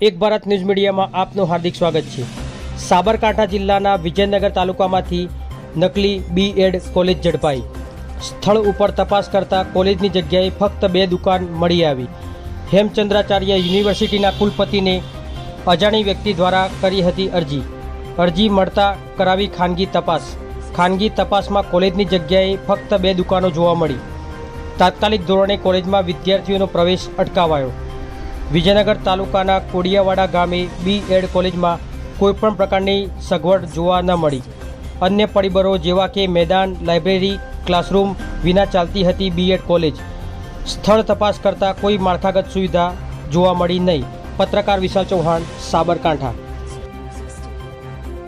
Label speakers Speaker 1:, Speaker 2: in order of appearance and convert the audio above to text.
Speaker 1: એક ભારત ન્યૂઝ મીડિયામાં આપનું હાર્દિક સ્વાગત છે. સાબરકાંઠા જિલ્લાના વિજયનગર તાલુકામાંથી નકલી બી એડ કોલેજ ઝડપાઈ. સ્થળ ઉપર તપાસ કરતા કોલેજની જગ્યાએ ફક્ત બે દુકાન મળી આવી. હેમચંદ્રાચાર્ય યુનિવર્સિટીના કુલપતિને અજાણી વ્યક્તિ દ્વારા કરી હતી અરજી. અરજી મળતા કરાવી ખાનગી તપાસ. ખાનગી તપાસમાં કોલેજની જગ્યાએ ફક્ત બે દુકાનો જોવા મળી. તાત્કાલિક ધોરણે કોલેજમાં વિદ્યાર્થીઓનો પ્રવેશ અટકાવાયો. વિજયનગર તાલુકાના કોડિયાવાડા ગામે બી એડ કોલેજમાં કોઈપણ પ્રકારની સગવડ જોવા ન મળી. અન્ય પરિબળો જેવા કે મેદાન, લાઇબ્રેરી, ક્લાસરૂમ વિના ચાલતી હતી બી એડ કોલેજ. સ્થળ તપાસ કરતાં કોઈ માળખાગત સુવિધા જોવા મળી નહીં. પત્રકાર વિશાલ ચૌહાણ, સાબરકાંઠા.